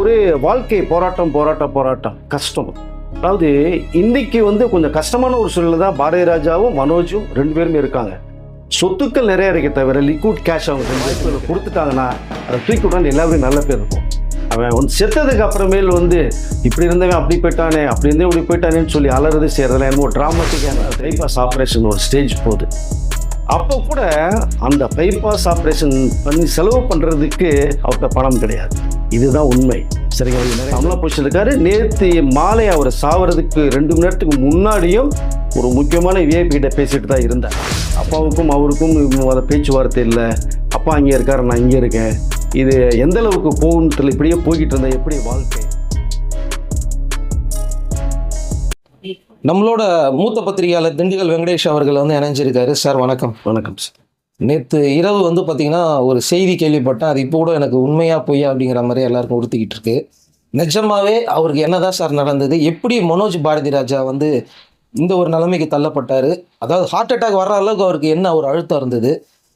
ஒரு வாழ்க்கை போராட்டம் போராட்டம் போராட்டம். கஷ்டம். அதாவது இன்னைக்கு வந்து கொஞ்சம் கஷ்டமான ஒரு சூழ்நிலை தான் பாரதி ராஜாவும் மனோஜும் ரெண்டு பேருமே இருக்காங்க. சொத்துக்கள் நிறைய இருக்க தவிர லிக்விட் கேஷ் அவங்க கொடுத்துட்டாங்கன்னா அதை தூக்கி விட்டான்னு எல்லாருமே நல்ல பேர் இருக்கும். அவன் வந்து செத்ததுக்கு அப்புறமேல் வந்து இப்படி இருந்தவன் அப்படி போயிட்டானே அப்படி இருந்தே இப்படி போயிட்டானேன்னு சொல்லி அலறது செய்யறதுல என்னமோ ட்ராமாட்டிக்கான பைபாஸ் ஆப்ரேஷன் ஒரு ஸ்டேஜ் போகுது. அப்போ கூட அந்த பைபாஸ் ஆப்ரேஷன் பண்ணி செலவு பண்ணுறதுக்கு அவர்கிட்ட பணம் கிடையாது. இதுதான் உண்மை. சரிங்களா கமலா போஷன் இருக்காரு. நேற்று மாலை அவர் சாவறதுக்கு ரெண்டு மணி நேரத்துக்கு முன்னாடியும் ஒரு முக்கியமான விஐபி கிட்ட பேசிட்டு தான் இருந்தார். அப்பாவுக்கும் அவருக்கும் அதை பேச்சுவார்த்தை இல்லை. அப்பா அங்கே இருக்காரு நான் இங்கே இருக்கேன். இது எந்த அளவுக்கு போகும்னு தெரியல. இப்படியே போய்கிட்டு இருந்தா எப்படி வாழ்க்கை? நம்மளோட மூத்த பத்திரிகையாளர் திண்டுக்கல் வெங்கடேஷ் அவர்கள் வந்து இணைஞ்சிருக்காரு. சார் வணக்கம். வணக்கம் சார். நேற்று இரவு வந்து பார்த்திங்கன்னா ஒரு செய்தி கேள்விப்பட்டேன். அது இப்போ கூட எனக்கு உண்மையாக பொய்யா அப்படிங்கிற மாதிரி எல்லாருக்கும் உறுத்திக்கிட்டு இருக்கு. நிஜமாவே அவருக்கு என்னதான் சார் நடந்தது? எப்படி மனோஜ் பாரதி ராஜா வந்து இந்த ஒரு நிலைமைக்கு தள்ளப்பட்டார்? அதாவது ஹார்ட் அட்டாக் வர்ற அளவுக்கு அவருக்கு என்ன ஒரு அழுத்தம் இருந்தது?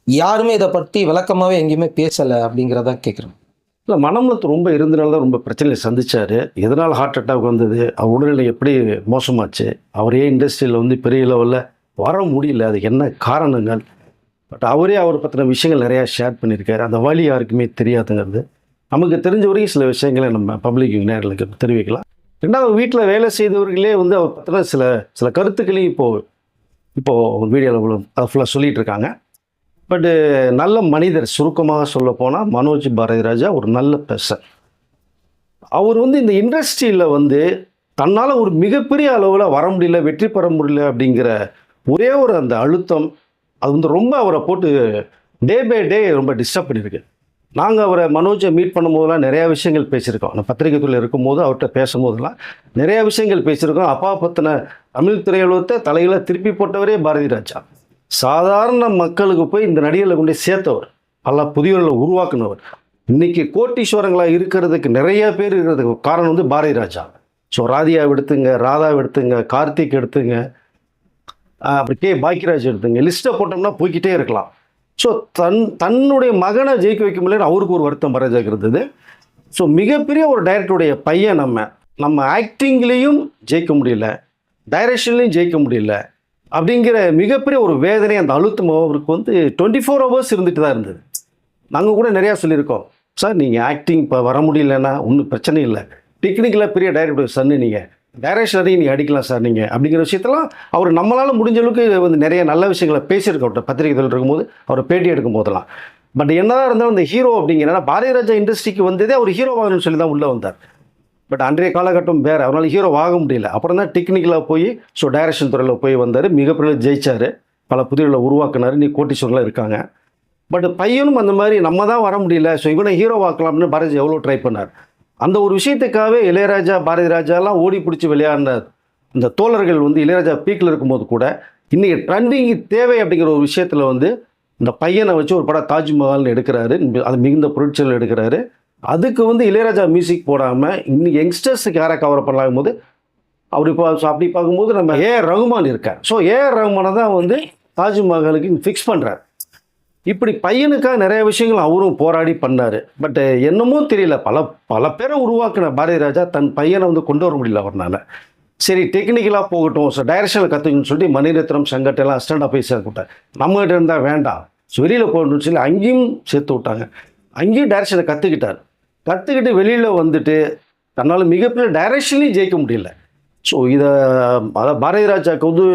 யாருமே இதை பற்றி விளக்கமாகவே எங்கேயுமே பேசலை அப்படிங்கிறதான் கேட்குறேன் இல்லை மனமத்து ரொம்ப இருந்தனால தான் ரொம்ப பிரச்சனையை சந்திச்சார். எதனால் ஹார்ட் அட்டாக் வந்தது? அவர் உடல்நிலை எப்படி மோசமாச்சு? அவரே இண்டஸ்ட்ரியில் வந்து பெரிய லெவலில் வர முடியல? அதுக்கு என்ன காரணங்கள்? பட் அவரே அவர் பற்றின விஷயங்கள் நிறையா ஷேர் பண்ணியிருக்காரு. அந்த வழி யாருக்குமே தெரியாதுங்கிறது. நமக்கு தெரிஞ்ச வரைக்கும் சில விஷயங்களை நம்ம பப்ளிக் நேரில் தெரிவிக்கலாம். ரெண்டாவது வீட்டில் வேலை செய்தவர்களே வந்து அவர் பற்றின சில சில கருத்துக்களையும் இப்போது இப்போது வீடியோவில் அதை ஃபுல்லாக சொல்லிகிட்டு இருக்காங்க பட்டு நல்ல மனிதர் சுருக்கமாக சொல்ல போனால் மனோஜ் பாரதிராஜா ஒரு நல்ல பெர்சன் அவர் வந்து இந்த இண்டஸ்ட்ரியில் வந்து தன்னால் ஒரு மிகப்பெரிய அளவில் வர முடியல வெற்றி பெற முடியல அப்படிங்கிற ஒரே ஒரு அந்த அழுத்தம் அது வந்து ரொம்ப அவரை போட்டு டே பை டே ரொம்ப டிஸ்டர்ப் பண்ணியிருக்கு. நாங்கள் அவரை மனோஜை மீட் பண்ணும்போதெல்லாம் நிறையா விஷயங்கள் பேசியிருக்கோம். நான் பத்திரிகை துறையில் இருக்கும்போது அவர்கிட்ட பேசும்போதெல்லாம் நிறையா விஷயங்கள் பேசியிருக்கோம். அப்பா பற்றின தமிழ் திரையுலகத்தை தலையில் திருப்பி போட்டவரே பாரதி ராஜா. சாதாரண மக்களுக்கு போய் இந்த நடிகர்களை கொண்டு சேர்த்தவர். பல புதியவர்களை உருவாக்குனவர். இன்றைக்கி கோட்டீஸ்வரங்களாக இருக்கிறதுக்கு நிறைய பேர் இருக்கிறதுக்கு காரணம் வந்து பாரதி ராஜா. ஸோ ராதியாவை எடுத்துங்க ராதாவை எடுத்துங்க கார்த்திக் எடுத்துங்க. கே. பாக்கியராஜ் எடுத்துங்க. லிஸ்ட்டை போட்டோம்னா போய்கிட்டே இருக்கலாம். ஸோ தன் தன்னுடைய மகனை ஜெயிக்க வைக்க முடியலன்னு அவருக்கு ஒரு வருத்தம் பரஜாக்கு இருந்தது. ஸோ மிகப்பெரிய ஒரு டைரக்டருடைய பையன் நம்ம. நம்ம ஆக்டிங்லேயும் ஜெயிக்க முடியல. டைரக்ஷன்லேயும் ஜெயிக்க முடியல. அப்படிங்கிற மிகப்பெரிய ஒரு வேதனை அந்த அழுத்தம் அவருக்கு வந்து டுவெண்ட்டி ஃபோர் ஹவர்ஸ் இருந்துட்டு தான் இருந்தது. நாங்கள் கூட நிறையா சொல்லியிருக்கோம். சார் நீங்கள் ஆக்டிங் இப்போ வர முடியலன்னா ஒன்றும் பிரச்சனை இல்லை. டெக்னிக்கலாக பெரிய டைரக்டர் சன்னு நீங்கள் டைரக்ஷனரையும் நீங்கள் அடிக்கலாம் சார் நீங்கள் அப்படிங்கிற விஷயத்தெல்லாம் அவர் நம்மளால் முடிஞ்ச அளவுக்கு வந்து நிறைய நல்ல விஷயங்களை பேசியிருக்க அவர்கிட்ட பத்திரிகை தொழில் இருக்கும்போது. அவர் பேட்டி எடுக்கும் போதெல்லாம். பட் என்னதான் இருந்தாலும் இந்த ஹீரோ அப்படிங்கிறனா பாரதிய ராஜா இண்டஸ்ட்ரிக்கு வந்ததே அவர் ஹீரோ ஆகணும்னு சொல்லி தான் உள்ளே வந்தார். பட் அன்றைய காலகட்டம் வேறு அவரால் ஹீரோ ஆக முடியல. அப்புறம் தான் டெக்னிக்கலாக போய் ஸோ டைரக்ஷன் துறையில் போய் வந்தார். மிகப்பெரிய ஜெயிச்சார். பல புதிர்களை உருவாக்குனார். நீ கோட்டீஸ்வரங்களாக இருக்காங்க. பட் பையனும் அந்த மாதிரி நம்ம தான் வர முடியல. ஸோ இவனை ஹீரோ ஆக்கலாம்னு பாரதி எவ்வளோ ட்ரை பண்ணார். அந்த ஒரு விஷயத்துக்காகவே இளையராஜா பாரதி ராஜாலாம் ஓடி பிடிச்சி விளையாடின இந்த தோழர்கள் வந்து இளையராஜா பீக்கில் இருக்கும்போது கூட இன்றைக்கி ட்ரெண்டிங் தேவை அப்படிங்கிற ஒரு விஷயத்தில் வந்து இந்த பையனை வச்சு ஒரு படம் தாஜ்மஹால்னு எடுக்கிறாரு. அது மிகுந்த பொருட்செலவு எடுக்கிறாரு. அதுக்கு வந்து இளையராஜா மியூசிக் போடாமல் இன்னும் யங்ஸ்டர்ஸுக்கு யாரை கவர் பண்ணலாம் போது அவர் பா அப்படி பார்க்கும்போது நம்ம ஏ. ரகுமான் இருக்கார். ஸோ ஏ. ரகுமானை தான் வந்து தாஜ்மஹாலுக்கு ஃபிக்ஸ் பண்ணுறார் இப்படி பையனுக்காக நிறைய விஷயங்கள் அவரும் போராடி பண்ணார். பட் என்னமோ தெரியல. பல பல பேரை உருவாக்கின பாரதி ராஜா தன் பையனை வந்து கொண்டு வர முடியல அவர்னால. சரி டெக்னிக்கலாக போகட்டும். ஸோ டைரக்ஷனில் கற்றுக்கணும்னு சொல்லி மணிரத்னம் சங்கட்டெல்லாம் அஸ்டண்டாக போய் சேர்த்துட்டார் நம்மகிட்ட இருந்தால் வேண்டாம். ஸோ வெளியில் போகணும்னு சொல்லி அங்கேயும் சேர்த்து விட்டாங்க. அங்கேயும் டைரக்ஷனை கற்றுக்கிட்டார் கற்றுக்கிட்டு வெளியில் வந்துட்டு தன்னால் மிகப்பெரிய டைரக்ஷன்லையும் ஜெயிக்க முடியல. ஸோ இதை அதாவது பாரதி ராஜாவுக்கு வந்து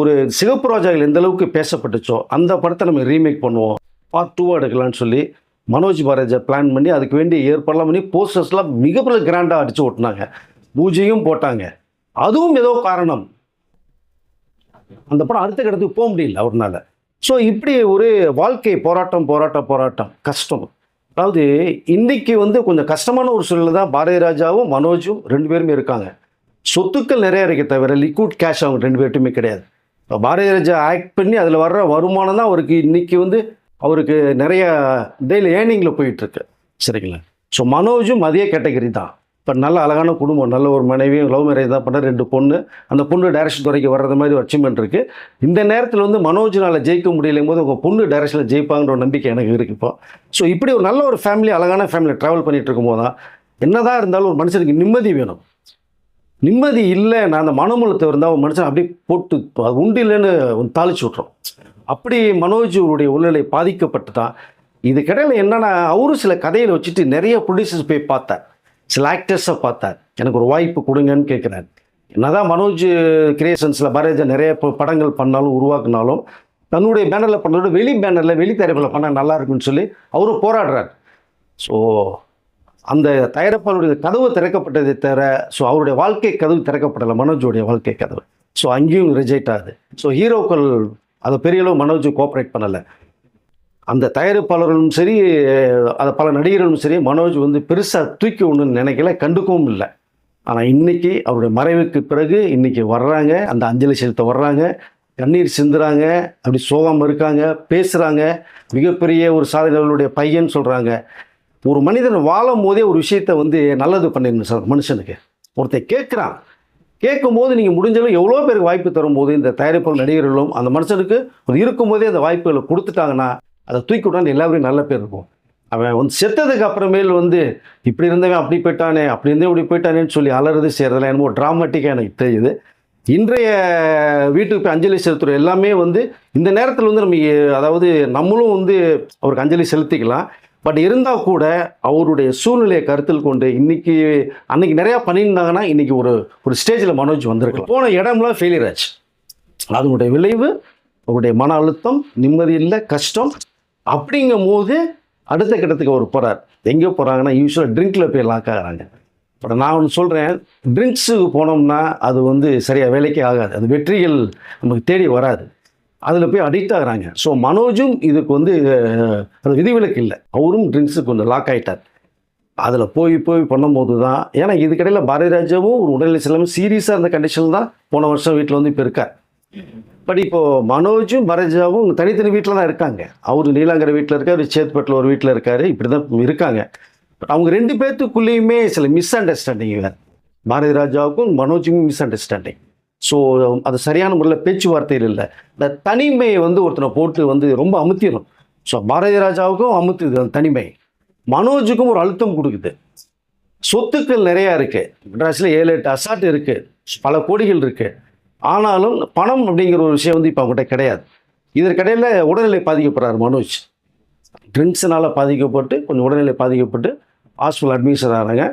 ஒரு சிகப்பு ராஜாக்கள் எந்த அளவுக்கு பேசப்பட்டுச்சோ அந்த படத்தை நம்ம ரீமேக் பண்ணுவோம். பார்ட் டூவாக எடுக்கலாம்னு சொல்லி மனோஜ் பாரதிஜா பிளான் பண்ணி அதுக்கு வேண்டிய ஏற்பாடுலாம் பண்ணி போஸ்டர்ஸ்லாம் மிகப்பெரிய கிராண்டாக அடித்து ஓட்டினாங்க. பூஜையும் போட்டாங்க. அதுவும் ஏதோ காரணம். அந்த படம் அடுத்த கடத்துக்கு போக முடியல அவர்னால. ஸோ இப்படி ஒரு வாழ்க்கை போராட்டம் போராட்டம் போராட்டம். கஷ்டம். அதாவது இன்னைக்கு வந்து கொஞ்சம் கஷ்டமான ஒரு சூழ்நிலை தான் பாரதி ராஜாவும் மனோஜும் ரெண்டு பேருமே இருக்காங்க. சொத்துக்கள் நிறைய இருக்க தவிர லிக்விட் கேஷ் அவங்க ரெண்டு பேர்ட்டுமே கிடையாது. இப்போ பாரதிய ராஜா ஆக்ட் பண்ணி அதில் வர்ற வருமானம் தான் அவருக்கு இன்றைக்கி வந்து அவருக்கு நிறைய டெய்லி ஏர்னிங்கில் போயிட்டுருக்கு. சரிங்களா? ஸோ மனோஜும் அதே கேட்டகரி தான். இப்போ நல்ல அழகான குடும்பம் நல்ல ஒரு மனைவியும் லவ் மேரேஜ் தான் பண்ண ரெண்டு பொண்ணு. அந்த பொண்ணு டைரக்ஷன் துறைக்கு வர்றது மாதிரி ஒரு அச்சீவ்மெண்ட் இருக்குது இந்த நேரத்தில் வந்து மனோஜினால் ஜெயிக்க முடியலையும் போது உங்கள் பொண்ணு டைரக்ஷனில் ஜெயிப்பாங்கிற ஒரு நம்பிக்கை எனக்கு இருக்குது இப்போ. ஸோ இப்படி ஒரு நல்ல ஒரு ஃபேமிலி அழகான ஃபேமிலி ட்ராவல் பண்ணிட்டு இருக்கும்போது தான் என்னதான் இருந்தாலும் ஒரு மனுஷனுக்கு நிம்மதி வேணும். நிம்மதி இல்லை நான் அந்த மனமுலத்தை இருந்தால் அவன் மனுஷன் அப்படியே போட்டு அது உண்டு இல்லைன்னு தாளிச்சு விட்றோம் அப்படி மனோஜுடைய உள்நிலை உடல்நிலை பாதிக்கப்பட்டு தான் என்னென்னா அவரும் சில கதையில் வச்சுட்டு நிறைய ப்ரொடியூசர்ஸ் போய் பார்த்தார். சில ஆக்டர்ஸை பார்த்தார். எனக்கு ஒரு வாய்ப்பு கொடுங்கன்னு கேட்குறாரு. என்னதான் மனோஜ் கிரியேஷன்ஸில் பாரதிஜா நிறைய படங்கள் பண்ணாலும் உருவாக்குனாலும் தன்னுடைய பேனரில் பண்ணதோட வெளி பேனரில் வெளி தரப்பில் பண்ணால் நல்லா இருக்குன்னு சொல்லி அவரும் போராடுறார். ஸோ அந்த தயாரிப்பாளருடைய கதவு திறக்கப்பட்டதை தவிர ஸோ அவருடைய வாழ்க்கை கதவு திறக்கப்படலை மனோஜுடைய வாழ்க்கை கதவு. ஸோ அங்கேயும் ரிஜெக்ட் ஆகுது. ஸோ ஹீரோக்கள் அதை பெரிய அளவு மனோஜ் கோஆப்ரேட் பண்ணலை. அந்த தயாரிப்பாளர்களும் சரி அதை பல நடிகர்களும் சரி மனோஜ் வந்து பெருசாக தூக்கி ஒன்றுன்னு நினைக்கல கண்டுக்கவும் இல்லை. ஆனால் இன்றைக்கி அவருடைய மறைவுக்கு பிறகு இன்றைக்கி வர்றாங்க அந்த அஞ்சலி செலுத்த வர்றாங்க கண்ணீர் சிந்துறாங்க அப்படி சோகாமல் இருக்காங்க பேசுகிறாங்க மிகப்பெரிய ஒரு சாதனைகளுடைய பையன் சொல்கிறாங்க ஒரு மனிதன் வாழும் போதே ஒரு விஷயத்தை வந்து நல்லது பண்ணிடணும் சார் மனுஷனுக்கு. ஒருத்தன் கேட்குறான். கேட்கும்போது நீங்கள் முடிஞ்சளவு எவ்வளோ பேருக்கு வாய்ப்பு தரும்போது இந்த தயாரிப்புகள் நடிகர்களும் அந்த மனுஷனுக்கு ஒரு இருக்கும்போதே அந்த வாய்ப்புகளை கொடுத்துட்டாங்கன்னா அதை தூக்கி விட்டான்னு எல்லாருக்கும் நல்ல பேர் இருக்கும். அவன் வந்து செத்ததுக்கு அப்புறமேல் வந்து இப்படி இருந்தவன் அப்படி போயிட்டானே அப்படி இருந்தே இப்படி போயிட்டானேன்னு சொல்லி அலறது செய்கிறதுலாம் என்னமோ ட்ராமாட்டிக்காக எனக்கு தெரியுது. இன்றைய வீட்டுக்கு போய் அஞ்சலி செலுத்துகிற எல்லாமே வந்து இந்த நேரத்தில் வந்து நம்ம அதாவது நம்மளும் வந்து அவருக்கு அஞ்சலி செலுத்திக்கலாம். பட் இருந்தால் கூட அவருடைய சூழ்நிலையை கருத்தில் கொண்டு இன்னைக்கு அன்னைக்கு நிறையா பண்ணியிருந்தாங்கன்னா இன்னைக்கு ஒரு ஒரு ஸ்டேஜில் மனோஜ் வந்திருக்கலாம். போன இடம்லாம் ஃபெயிலியர் ஆச்சு. அதனுடைய விளைவு அவருடைய மன அழுத்தம் நிம்மதி இல்லை கஷ்டம் அப்படிங்கும் போது அடுத்த கட்டத்துக்கு அவர் போகிறார் எங்கே போகிறாங்கன்னா யூஸ்வலாக ட்ரிங்க்கில் போய் லாக் பட் நான் ஒன்று சொல்கிறேன் ட்ரிங்க்ஸுக்கு போனோம்னா அது வந்து சரியாக வேலைக்கே ஆகாது. அது வெற்றிகள் நமக்கு தேடி வராது. அதில் போய் அடிக்ட் ஆகிறாங்க. ஸோ மனோஜும் இதுக்கு வந்து விதிவிலக்கு இல்லை. அவரும் ட்ரிங்க்ஸுக்கு கொஞ்சம் லாக் ஆகிட்டார் அதில் போய் போய் பண்ணும்போது தான் ஏன்னா இதுக்கடையில் பாரதி ராஜாவும் ஒரு உடல்நிலை செல்லாமல் சீரியஸாக இருந்த கண்டிஷன் தான் போன வருஷம் வீட்டில் வந்து இப்போ இருக்கார். பட் இப்போது மனோஜும் பாரதிராஜாவும் தனித்தனி வீட்டில் தான் இருக்காங்க. அவர் நீலாங்கரை வீட்டில் இருக்கார் சேத்பட்டில் ஒரு வீட்டில் இருக்கார் இப்படி தான் இருக்காங்க. பட் அவங்க ரெண்டு பேர்த்துக்குள்ளேயுமே சில மிஸ் அண்டர்ஸ்டாண்டிங் வேறு. பாரதி ராஜாவுக்கும் மனோஜுக்கும் மிஸ் அண்டர்ஸ்டாண்டிங் ஸோ அது சரியான முறையில் பேச்சுவார்த்தையில் இல்லை. இந்த தனிமையை வந்து ஒருத்தனை போட்டு வந்து ரொம்ப அமுத்திடும் ஸோ பாரதி ராஜாவுக்கும் அமுத்துது அந்த தனிமை. மனோஜுக்கும் ஒரு அழுத்தம் கொடுக்குது. சொத்துக்கள் நிறையா இருக்குது மெட்ராஸில் ஏழு எட்டு அசாட் இருக்குது பல கோடிகள் இருக்குது ஆனாலும் பணம் அப்படிங்கிற ஒரு விஷயம் வந்து இப்போ அவங்ககிட்ட கிடையாது. இதற்கிடையில் உடல்நிலை பாதிக்கப்படுறார் மனோஜ். ட்ரிங்க்ஸினால் பாதிக்கப்பட்டு கொஞ்சம் உடல்நிலை பாதிக்கப்பட்டு ஹாஸ்பிட்டல் அட்மிஷன் ஆனாங்க.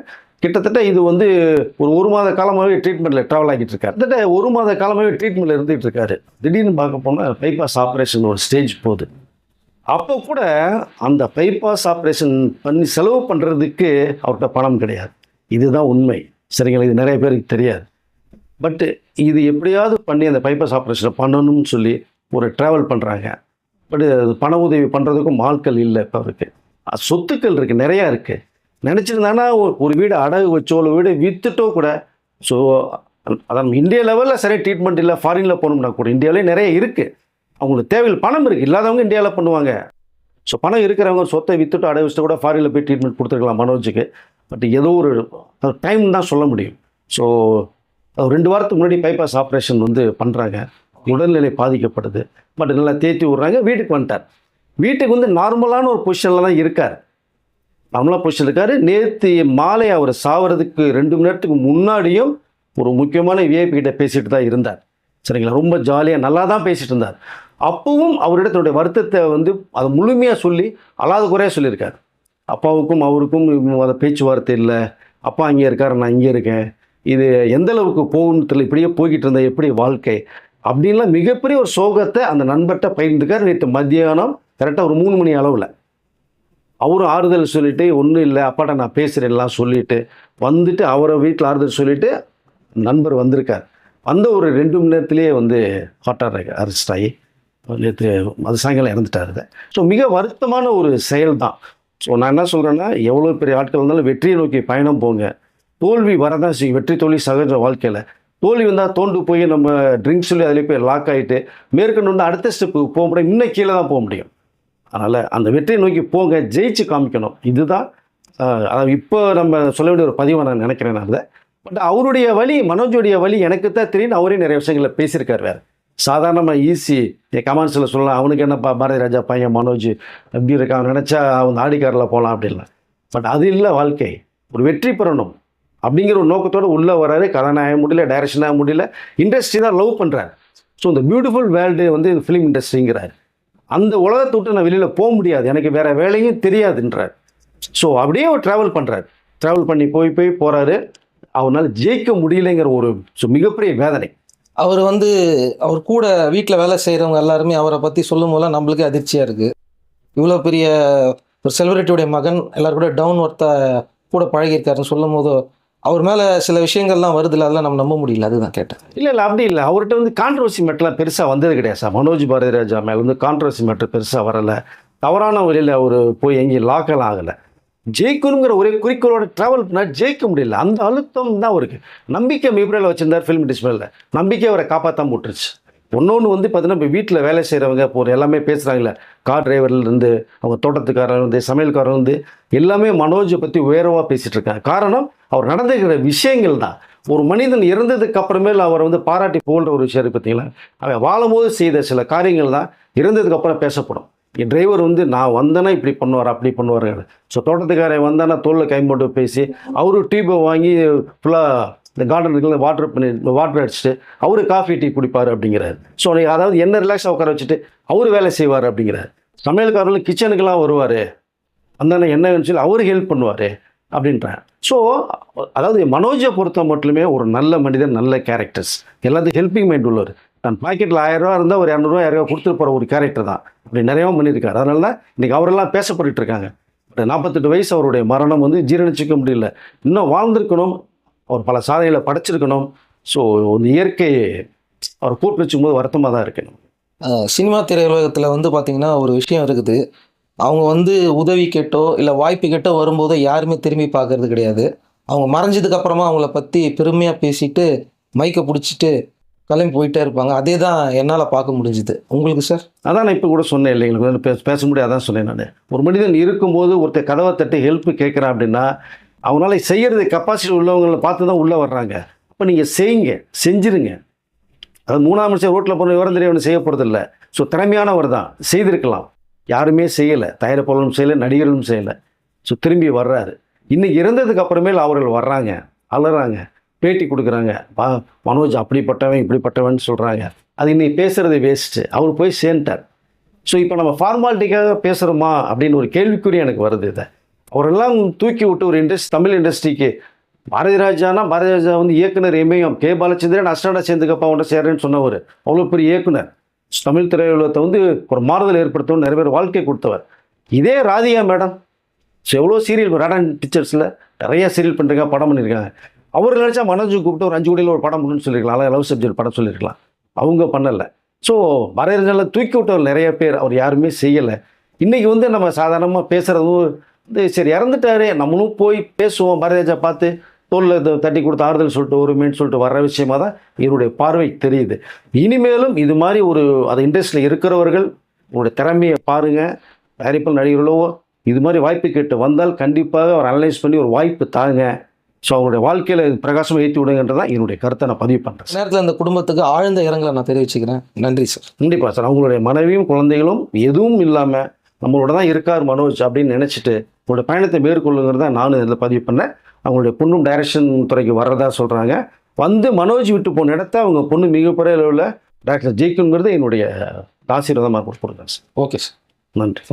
கிட்டத்தட்ட இது வந்து ஒரு ஒரு மாத காலமாகவே ட்ரீட்மெண்ட்டில் ட்ராவல் ஆகிட்டு இருக்காரு. கிட்டத்தட்ட ஒரு மாத காலமாகவே ட்ரீட்மெண்ட்டில் இருந்துகிட்டு இருக்காரு. திடீர்னு பார்க்க போனால் பைபாஸ் ஆப்ரேஷன் ஒரு ஸ்டேஜ் போகுது. அப்போ கூட அந்த பைபாஸ் ஆப்ரேஷன் பண்ணி செலவு பண்ணுறதுக்கு அவர்கிட்ட பணம் கிடையாது. இதுதான் உண்மை. சரிங்களா? இது நிறைய பேருக்கு தெரியாது. பட்டு இது எப்படியாவது பண்ணி அந்த பைபாஸ் ஆப்ரேஷனை பண்ணணும்னு சொல்லி ஒரு ட்ராவல் பண்ணுறாங்க பட் அது பண உதவி பண்ணுறதுக்கும் ஆட்கள் இல்லை இப்போ அவருக்கு. சொத்துக்கள் இருக்குது நிறையா இருக்குது நினச்சிருந்தான்னா ஒரு- வீடு அடகு வச்சோ ஒரு வீடு விற்றுட்டோ கூட ஸோ அதான் இந்தியா லெவலில் சரியாக ட்ரீட்மெண்ட் இல்லை ஃபாரினில் போகணும்னா கூட இந்தியாவிலே நிறைய இருக்குது அவங்களுக்கு தேவையில் பணம் இருக்குது இல்லாதவங்க இந்தியாவில் பண்ணுவாங்க. ஸோ பணம் இருக்கிறவங்க சொத்தை விற்றுட்டு அடகு வச்சுட்டு கூட ஃபாரினில் போய் ட்ரீட்மெண்ட் கொடுத்துருக்கலாம் மனோஜுக்கு. பட் ஏதோ ஒரு டைம் தான் சொல்ல முடியும். ஸோ ரெண்டு வாரத்துக்கு முன்னாடி பைபாஸ் ஆப்ரேஷன் வந்து பண்ணுறாங்க உடல்நிலை பாதிக்கப்படுது. பட் நல்லா தேத்தி விட்றாங்க. வீட்டுக்கு வந்துட்டார். வீட்டுக்கு வந்து நார்மலான ஒரு பொசிஷனில் தான் இருக்கார். நார்மலாக பொசிஷன் இருக்கார் நேற்று மாலை அவர் சாவறதுக்கு ரெண்டு மணி நேரத்துக்கு முன்னாடியும் ஒரு முக்கியமான விஐபி கிட்ட பேசிட்டு தான் இருந்தார். சரிங்களா? ரொம்ப ஜாலியாக நல்லா தான் பேசிட்டு இருந்தார். அப்பவும் அவரிடம் தன்னுடைய வருத்தத்தை வந்து அதை முழுமையாக சொல்லி அல்லாத குறையாக சொல்லியிருக்கார். அப்பாவுக்கும் அவருக்கும் அந்த பேச்சுவார்த்தை இல்லை. அப்பா அங்கே இருக்கார் நான் இங்கே இருக்கேன். இது எந்த அளவுக்கு போகும்னு தெரியல. இப்படியே போய்கிட்டு இருந்தா எப்படி வாழ்க்கை? அப்படின்லாம் மிகப்பெரிய ஒரு சோகத்தை அந்த நண்பர்கிட்ட பகிர்ந்துக்கார் நேற்று மத்தியானம். கரெக்டாக ஒரு மூணு மணி அளவில். அவரும் ஆறுதல் சொல்லிவிட்டு ஒன்றும் இல்லை அப்பாட்ட நான் பேசுகிறேன்லாம் சொல்லிவிட்டு வந்துட்டு அவரை வீட்டில் ஆறுதல் சொல்லிவிட்டு நண்பர் வந்திருக்கார். வந்த ஒரு ரெண்டு மணி நேரத்துலேயே வந்து ஹார்ட் அரெஸ்ட் ஆகி நேற்று அது சாயங்காலம் இறந்துட்டாரு ஸோ மிக வருத்தமான ஒரு செயல் தான் ஸோ நான் என்ன சொல்கிறேன்னா எவ்வளோ பெரிய ஆட்கள் இருந்தாலும் வெற்றியை நோக்கி பயணம் போங்க. தோல்வி வரதான் செய்யும். வெற்றி தோல்வி சகஜ வாழ்க்கையில். தோல்வி வந்தால் தோண்டு போய் நம்ம ட்ரிங்க்ஸ் சொல்லி அதிலே போய் லாக் ஆகிட்டு மேற்கொண்டு அடுத்த ஸ்டெப்புக்கு போக முடியும். இன்னும் கீழே தான் போக முடியும். அதனால் அந்த வெற்றியை நோக்கி போங்க ஜெயிச்சு காமிக்கணும். இதுதான் அதாவது இப்போ நம்ம சொல்ல வேண்டிய ஒரு பதிவை நான் நினைக்கிறேன் நான் பட் அவருடைய வழி மனோஜுடைய வழி எனக்கு தான் தெரியும் அவரே நிறைய விஷயங்களை பேசியிருக்கார் வேறு. சாதாரணமாக ஈஸி என் கமெண்ட்ஸில் சொல்லலாம் அவனுக்கு என்னப்பா பாரதி ராஜா பையன் மனோஜ் எப்படி இருக்கான் நினச்சா அவன் ஆடிக்காரில் போகலாம் அப்படின்லாம். பட் அது இல்லை வாழ்க்கை. ஒரு வெற்றி பெறணும் அப்படிங்கிற ஒரு நோக்கத்தோடு உள்ளே வராரு. கதாநாயகம் முடியல டைரக்ஷனாக முடியல. இண்டஸ்ட்ரி தான் லவ் பண்ணுறாரு ஸோ இந்த பியூட்டிஃபுல் வேர்ல்டு வந்து ஃபிலிம் இண்டஸ்ட்ரிங்கிறார் அந்த உலகத்தை விட்டு நான் வெளியில் போக முடியாது. எனக்கு வேறு வேலையும் தெரியாதுன்றார். ஸோ அப்படியே அவர் ட்ராவல் பண்ணுறாரு ட்ராவல் பண்ணி போய் போய் போகிறாரு அவனால் ஜெயிக்க முடியலைங்கிற ஒரு மிகப்பெரிய வேதனை. அவர் வந்து அவர் கூட வீட்டில் வேலை செய்கிறவங்க எல்லாருமே அவரை பற்றி சொல்லும் போதெல்லாம் நம்மளுக்கே அதிர்ச்சியாக இருக்குது இவ்வளோ பெரிய ஒரு செலிபிரிட்டியுடைய மகன் எல்லாரும் கூட டவுன் ஒர்த்தாக கூட பழகியிருக்காருன்னு சொல்லும் போது அவர் மேலே சில விஷயங்கள்லாம் வருதுல அதெல்லாம் நம்ம நம்ப முடியல அதுதான் கேட்டேன். இல்லை இல்லை அப்படி இல்லை. அவர்கிட்ட வந்து கான்ட்ரவர்சி மெட்டெலாம் பெருசாக வந்தது கிடையாது சார். மனோஜ் பாரதிராஜா மேலே வந்து கான்ட்ரவர்சி மெட்டர் பெருசாக வரலை. தவறான வழியில் அவர் போய் எங்கேயும் லாக்கெல்லாம் ஆகலை. ஜெயிக்கணுங்கிற ஒரே குறிக்கோளோட ட்ராவல் பண்ணால் ஜெயிக்க முடியல. அந்த அழுத்தம் தான் அவருக்கு. நம்பிக்கை மிப்ரேல வச்சிருந்தார் ஃபிலிம் டிஸ்பிளேல நம்பிக்கை அவரை காப்பாற்றாம விட்டுருச்சு. ஒன்னொன்று வந்து பார்த்தீங்கன்னா இப்போ வீட்டில் வேலை செய்கிறவங்க இப்போ எல்லாமே பேசுகிறாங்களே கார் டிரைவர்லேருந்து அவங்க தோட்டத்துக்காரர் வந்து சமையல்காரர் வந்து எல்லாமே மனோஜை பற்றி உயர்வாக பேசிகிட்டு இருக்காங்க. காரணம் அவர் நடந்துக்கிற விஷயங்கள் தான். ஒரு மனிதன் இறந்ததுக்கு அப்புறமேல் அவர் வந்து பாராட்டி புகழ்ற ஒரு விஷயம் பார்த்தீங்களா அவன் வாழும்போது செய்த சில காரியங்கள் தான் இறந்ததுக்கு அப்புறம் பேசப்படும். என் டிரைவர் வந்து நான் வந்தேன்னா இப்படி பண்ணுவார் அப்படி பண்ணுவார். ஸோ தோட்டத்துக்காரன் வந்தானா தோளில் கை போட்டு பேசி அவரு டியூபை வாங்கி ஃபுல்லாக இந்த கார்டனுக்குள்ள வாட்டர் பண்ணி வாட்டர் அடிச்சுட்டு அவரு காஃபி டீ குடிப்பார் அப்படிங்கிறாரு. ஸோ அதாவது என்ன ரிலாக்ஸாக உட்கார வச்சுட்டு அவர் வேலை செய்வார் அப்படிங்கிறார். சமையல்காரர்கள் கிச்சனுக்கெல்லாம் வருவார். அந்த என்ன வேணும்னு சொல்லி அவரு ஹெல்ப் பண்ணுவார். அப்படின்றான். ஸோ அதாவது மனோஜை பொறுத்த மட்டுமே ஒரு நல்ல மனிதன் நல்ல கேரக்டர்ஸ் எல்லாத்தையும் ஹெல்பிங் மைண்ட் உள்ளவர். தன் பாக்கெட்டில் ஆயிரம் ரூபா இருந்தால் ஒரு இரநூறுவா யாரையோ கொடுத்துட்டு போகிற ஒரு கேரக்டர் தான். அப்படி நிறையவும் பண்ணியிருக்காரு. அதனால தான் இன்றைக்கி அவரெல்லாம் பேசப்பட்டு இருக்காங்க. பட் நாற்பத்தெட்டு வயசு அவருடைய மரணம் வந்து ஜீரணிச்சிக்க முடியல. இன்னும் வாழ்ந்திருக்கணும். அவர் பல சாதனைகளை படைச்சிருக்கணும். ஸோ இந்த இயற்கையை அவர் கூட்டு வச்சுக்கும்போது வருத்தமாக தான் இருக்கணும் சினிமா திரையுலகத்தில் வந்து பார்த்திங்கன்னா ஒரு விஷயம் இருக்குது. அவங்க வந்து உதவி கேட்டோ இல்லை வாய்ப்பு கேட்டோ வரும்போது யாருமே திரும்பி பார்க்கறது கிடையாது. அவங்க மறைஞ்சதுக்கப்புறமா அவங்கள பற்றி பெருமையாக பேசிட்டு மைக்கை பிடிச்சிட்டு கிளம்பி போயிட்டே இருப்பாங்க. அதே தான் என்னால் பார்க்க முடிஞ்சுது. உங்களுக்கு சார் அதான் நான் இப்போ கூட சொன்னேன் இல்லை எங்களுக்கு பேச பேச முடியாது அதான் சொன்னேன் நான். ஒரு மனிதன் இருக்கும்போது ஒருத்தர் கதவை தட்டி ஹெல்ப் கேட்குறான் அப்படின்னா அவங்களால செய்கிறது கெப்பாசிட்டி உள்ளவங்களை பார்த்து தான் உள்ளே வர்றாங்க. அப்போ நீங்கள் செய்யுங்க செஞ்சிருங்க. அது மூணாம் மனுஷன் ரோட்டில் போன விவரம் தெரியவனு செய்ய போகிறதில்ல ஸோ திறமையானவர் தான். செய்திருக்கலாம். யாருமே செய்யலை தயாரிப்பாளரும் செய்யலை நடிகர்களும் செய்யலை. ஸோ திரும்பி வர்றாரு. இன்னைக்கு இறந்ததுக்கு அப்புறமேல அவர்கள் வர்றாங்க அலறாங்க பேட்டி கொடுக்குறாங்க. பா மனோஜ் அப்படிப்பட்டவன் இப்படிப்பட்டவன் சொல்கிறாங்க அது இன்னைக்கு பேசுகிறது வேஸ்ட்டு அவர் போய் சேர்ந்துட்டார். ஸோ இப்போ நம்ம ஃபார்மாலிட்டிக்காக பேசுகிறோமா அப்படின்னு ஒரு கேள்விக்குறி எனக்கு வருது இதை. அவரெல்லாம் தூக்கி விட்டு ஒரு இண்டஸ்ட் தமிழ் இண்டஸ்ட்ரிக்கு பாரதி ராஜானா? பாரதி ராஜா வந்து இயக்குனர் எம்ஏஎம் கே. பாலச்சந்திரன் அஸ்டாண்டா சேர்ந்துக்கப்பா அவன்கிட்ட சேர்றேன்னு சொன்னவர். அவ்வளோ பெரிய இயக்குனர். தமிழ் திரையுலகத்தை வந்து ஒரு மாறுதல் ஏற்படுத்தவும் நிறைய பேர் வாழ்க்கை கொடுத்தவர். இதே ராதிகா மேடம். ஸோ எவ்வளோ சீரியல் ராடன் டீச்சர்ஸில் நிறைய சீரியல் பண்ணுறாங்க படம் பண்ணியிருக்காங்க. அவர் நினச்சா மனோஜ் கூப்பிட்டு ஒரு அஞ்சு கோடியில் ஒரு படம் பண்ணணும்னு சொல்லியிருக்கலாம். அதாவது லவ் சப்ஜெக்ட் படம் சொல்லியிருக்கலாம். அவங்க பண்ணலை. ஸோ பாரதியாரில் தூக்கி விட்டவர் நிறைய பேர். அவர் யாருமே செய்யலை. இன்றைக்கி வந்து நம்ம சாதாரணமாக பேசுகிறதும் வந்து சரி இறந்துட்டாரு நம்மளும் போய் பேசுவோம் பாரதிராஜா பார்த்து. இதை தட்டி கொடுத்து ஆறுதல் சொல்லிட்டு ஒரு மீன் சொல்லிட்டு வர்ற விஷயமா தான் இவருடைய பார்வை தெரியுது. இனிமேலும் இது மாதிரி ஒரு அது இண்டஸ்ட்ரியில் இருக்கிறவர்கள் உங்களுடைய திறமையை பாருங்கள் தயாரிப்பாளர் நடிகர்களோ இது மாதிரி வாய்ப்பு கேட்டு வந்தால் கண்டிப்பாக அவர் அனலைஸ் பண்ணி ஒரு வாய்ப்பு தாங்க. ஸோ அவருடைய வாழ்க்கையில் பிரகாசமாக ஏற்றி விடுங்கன்றதான் என்னுடைய கருத்தை நான் பதிவு பண்ணுறேன் நேரத்தில் அந்த குடும்பத்துக்கு ஆழ்ந்த இரங்கலை நான் தெரிவிச்சுக்கிறேன். நன்றி சார் கண்டிப்பாக சார் அவங்களுடைய மனைவியும் குழந்தைகளும் எதுவும் இல்லாமல் நம்மளோட தான் இருக்கார் மனோஜ் அப்படின்னு நினச்சிட்டு உங்களோட பயணத்தை மேற்கொள்ளுங்கிறத நானும் இதில் பதிவு பண்ணேன். அவங்களுடைய பொண்ணும் டைரக்ஷன் துறைக்கு வர்றதா சொல்கிறாங்க வந்து மனோஜ் விட்டு போன இடத்த அவங்க பொண்ணு மிகப்பெரிய அளவில் டாக்டர் ஜெயிக்குங்கிறது என்னுடைய ஆசீர்வாதமாக கொடுக்குறேன் சார். Okay sir. நன்றி.